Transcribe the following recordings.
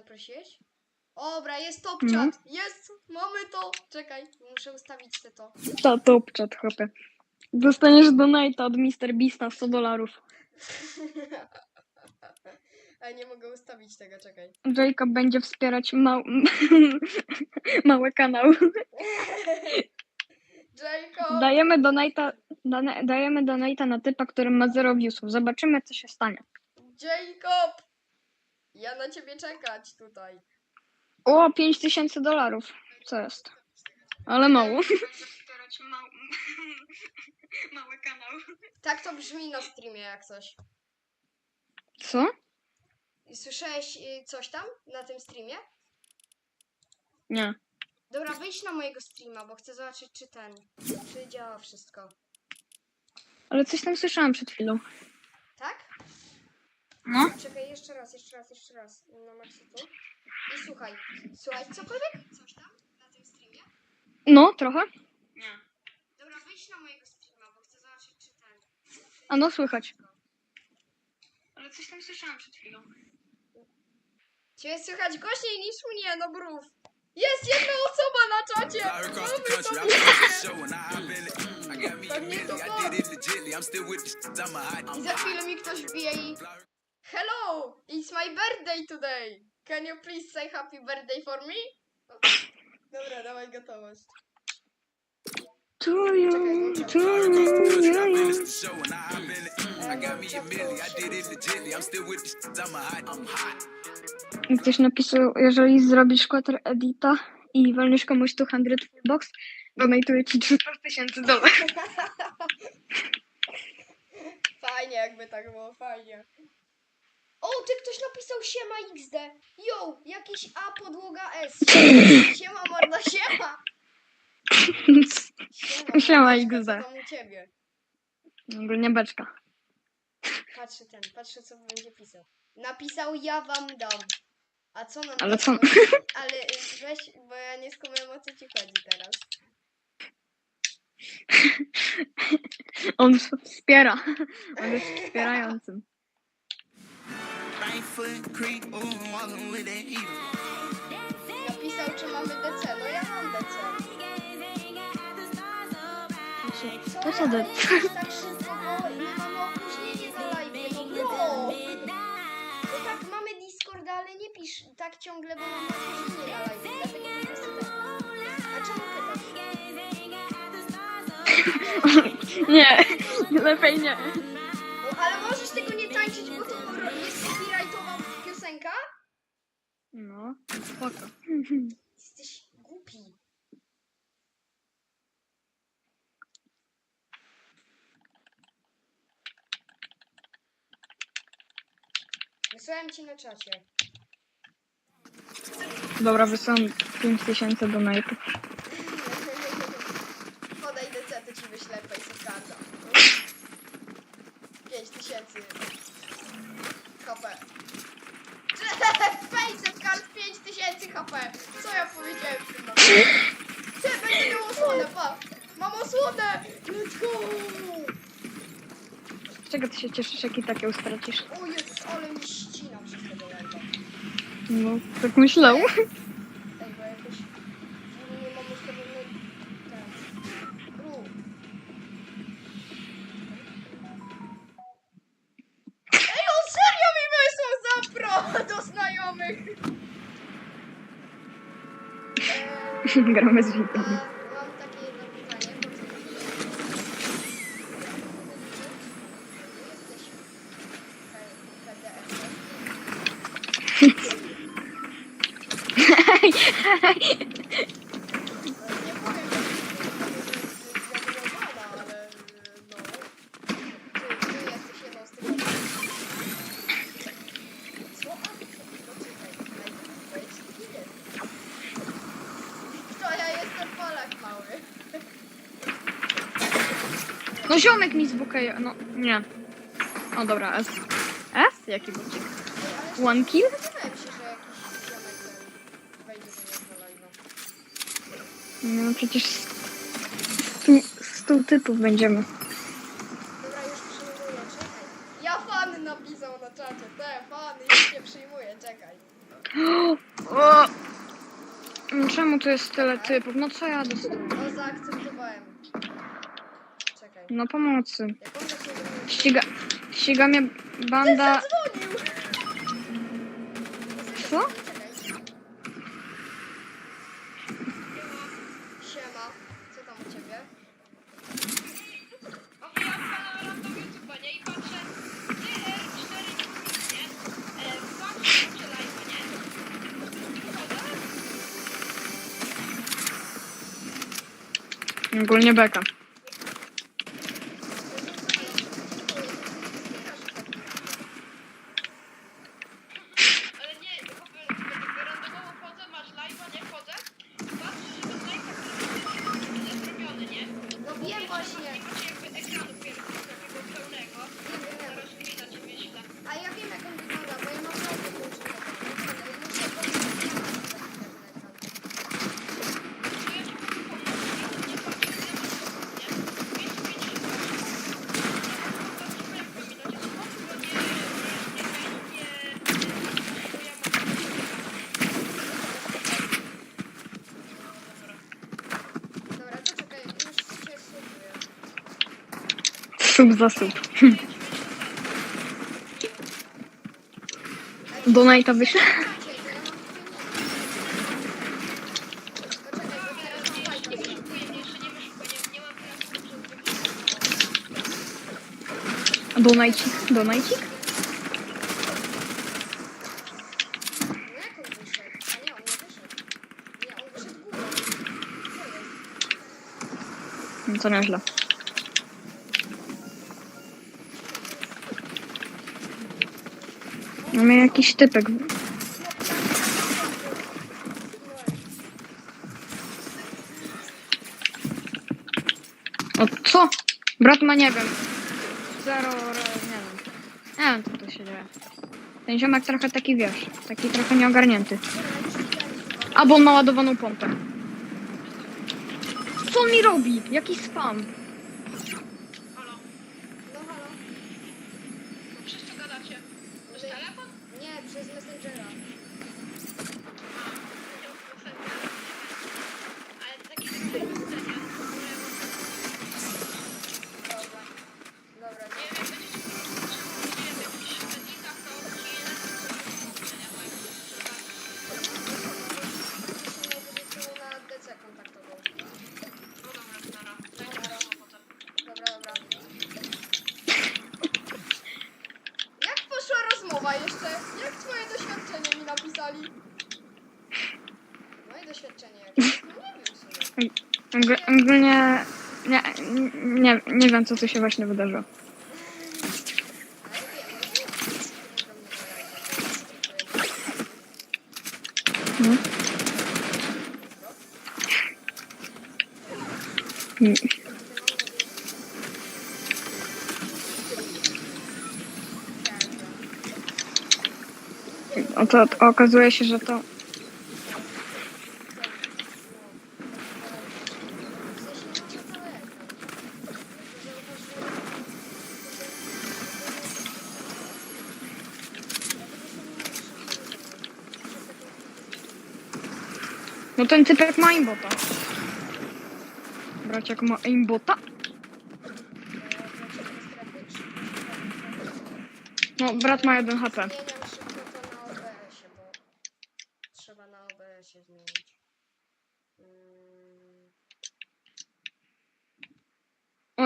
zaprosiłeś? Dobra, jest top No. chat. Jest, mamy to. Czekaj, muszę ustawić te to. To top chat, chłopie. Dostaniesz donate'a od Mr. Beasta 100 dolarów. Ale nie mogę ustawić tego, czekaj. Jacob będzie wspierać mał... mały kanał. Jacob! Dajemy donate'a, dane- dajemy donate'a na typa, który ma 0 viewsów. Zobaczymy, co się stanie. Jacob! Ja na ciebie czekać tutaj. O, 5000 dolarów. Co jest? Ale mało. Mały kanał. Tak to brzmi na streamie jak coś. Co? Słyszałeś y, coś tam na tym streamie? Nie. Dobra, wyjdź na mojego streama, bo chcę zobaczyć, czy ten. Czy działa wszystko. Ale coś tam słyszałam przed chwilą. Tak? No. Czekaj, jeszcze raz, jeszcze raz, jeszcze raz. Na maksie tu. I słuchaj. Słuchaj, cokolwiek? Coś tam na tym streamie? No, trochę. Nie. Dobra, wyjdź na mojego streama, bo chcę zobaczyć, czy ten. A no, słychać. Ale coś tam słyszałam przed chwilą. Ciebie słychać głośniej niż mnie, no brów. Jest jedna osoba na czacie! Country, to Pewnie to. I za chwilę mi ktoś wbije i... Hello! It's my birthday today! Can you please say happy birthday for me? Dobra, dawaj gotowość. To you, to you. I hop in it. I got me a milli, I did it legitly. I'm still with the shit, I'm a hot. I'm hot. Ktoś napisał, jeżeli zrobisz quarter edita i walniesz komuś 200 full box, donatuję ci 300 tysięcy dolarów. Fajnie jakby tak było, fajnie. O, ty ktoś napisał siema XD. Yo, jakiś A podłoga S. Siema morda, siema. Siema, XD. Co tam u ciebie? Ogólnie beczka. Patrzę ten, patrzę co będzie pisał. Napisał ja wam dam. A co nam Ale co? Ale weź, bo ja nie skumam o co ci chodzi teraz. On wspiera. On jest wspierającym. Foot creep, ooh, walking with that heat. Napisał czy mamy DC. No ja mam DC. To co pisz tak szybko, bo mamy opóźnienie na live. No bro! No tak, mamy Discorda, ale nie pisz tak ciągle, bo mamy opóźnienie na live. Dlatego po prostu tak. A czemu pytasz? Nie, lepiej nie. No, spoko. Jesteś głupi. Wysłałem ci na czacie. Dobra, wysyłam 5000 donate'ów. Podaj DC, to ci wyślę pejsówkarza. 5 tysięcy. HP. Pejsówkarz 5 tysięcy HP. Co ja powiedziałem w tym? Ty, będzie miał osłonę, pa. Mam osłonę. Let's go. Z czego ty się cieszysz, jak i takie stracisz? O Jezus, ale mi ścina przez tego lęka. No, tak myślał. Ej, bo jakoś nie mam ten. Ej, on serio mi wysłał za pro do znajomych. Eee, Gramy z a widzem. No ziomek mi zbukaje, no nie. O dobra, S. S? Jaki bucik? One kill? spodziewałem się, że jakiś ziomek ten wejdzie do mnie kolejno. No przecież stu, stu typów będziemy. Dobra, już przyjmuję, czekaj. Ja fan napisał na czacie, te fan, już nie przyjmuję, czekaj. O! No Czemu tu jest tyle typów? No co ja dostałem? No zaakceptowałem. No pomocy. Ściga, ściga mnie banda... Zadzwonił! Co? Siema. Co tam u ciebie? O, ja odpalam do YouTube'a, nie? I patrzę, DR4, nie? E, patrzę, patrzę live'a, nie? Ogólnie beka. Ale nie, tylko wy- wy- randomowo wchodzę, masz live'a, nie? Wchodzę, patrzę, że ten live tak jest zrobiony, nie? No wiem właśnie. Nie macie jakby ekranu pierwszego, takiego pełnego. Zaraz widać ci wyślę. A ja wiem jak on wygląda, bo ja mam naprawdę włączone. Muszę go To ja ci mogę pomóc, nie patrzę, ile masz osób, nie? 250 Zobaczymy, jak powinno ci smoku, bo nie, nie, nie, nie, nie, bo ja mam Dobra, to czekaj, już cię słuchuję. Sub za sub. Ej, Donata wyślę? czekajcie, to ja mam tutaj- To czekaj, bo teraz mam fajkę. Wyszukuję, jeszcze nie wyszukuję, nie, nie mam teraz Donajcik, donajcik? No jak on wyszedł? A nie, on nie wyszedł. Nie, on wyszedł górą. Co jest? No to nieźle. Mamy jakiś typek. O co? Brat ma nie wiem. Zero, nie wiem. Nie wiem co tu się dzieje. Ten ziomek trochę taki wiesz, taki trochę nieogarnięty. Albo on ma ładowaną pompę. Co on mi robi? Jaki spam? Rozmowa jeszcze? Jak twoje doświadczenie mi napisali? Moje doświadczenie? No nie wiem w Ogólnie nie, nie, nie wiem co tu się właśnie wydarzyło. Ale wiem, no. O to, to okazuje się, że to No ten typek ma aimbota. Braciak ma aimbota? No, brat ma 1 HP. Zmieniam szybko to na OBS-ie, bo trzeba na OBS-ie zmienić. Mm,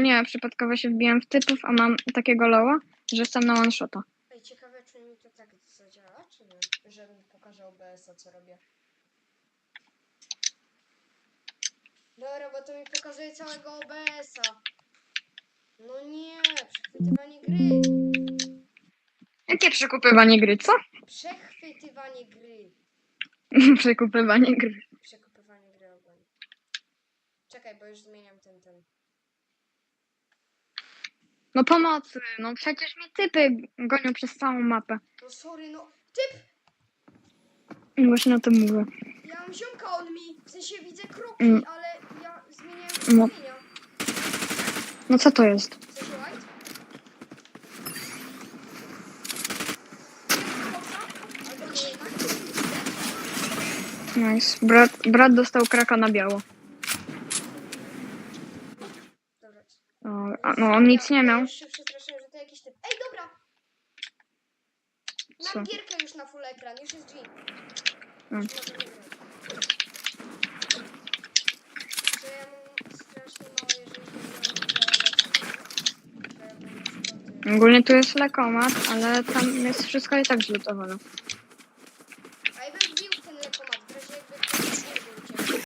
O nie, przypadkowo się wbiłem w typów, a mam takiego loła, że jestem na one shota. Ej, ciekawe, czy mi to tak zadziała, czy nie? Że mi pokaże OBS-a, co robię. Dobra, bo to mi pokazuje całego OBS-a. No nie, przechwytywanie gry. Jakie przekupywanie gry, co? Przechwytywanie gry. przekupywanie gry. Przekupywanie gry ogólnie. Czekaj, bo już zmieniam ten, ten. No pomocy, no przecież mnie typy gonią przez całą mapę. No sorry, no. Typ! Właśnie o tym mówię. Ja mam ziomka, on mi, w sensie widzę kroki, Mm. ale ja zmieniałem No. ustawienia. No co to jest? W sensie white? Albo nie jednak? Nice. Brat, brat dostał kraka na biało. Dobra. O, a, no on nic nie miał. Ja się przestraszyłem, że to jakiś typ. Ej, dobra! Co? Mam gierkę już na full ekran, już jest G. Mm. Już możemy grać. Że ja mam strasznie mało, jeżeli chodzi o Ogólnie tu jest lekomat, ale tam jest wszystko i tak zlutowane.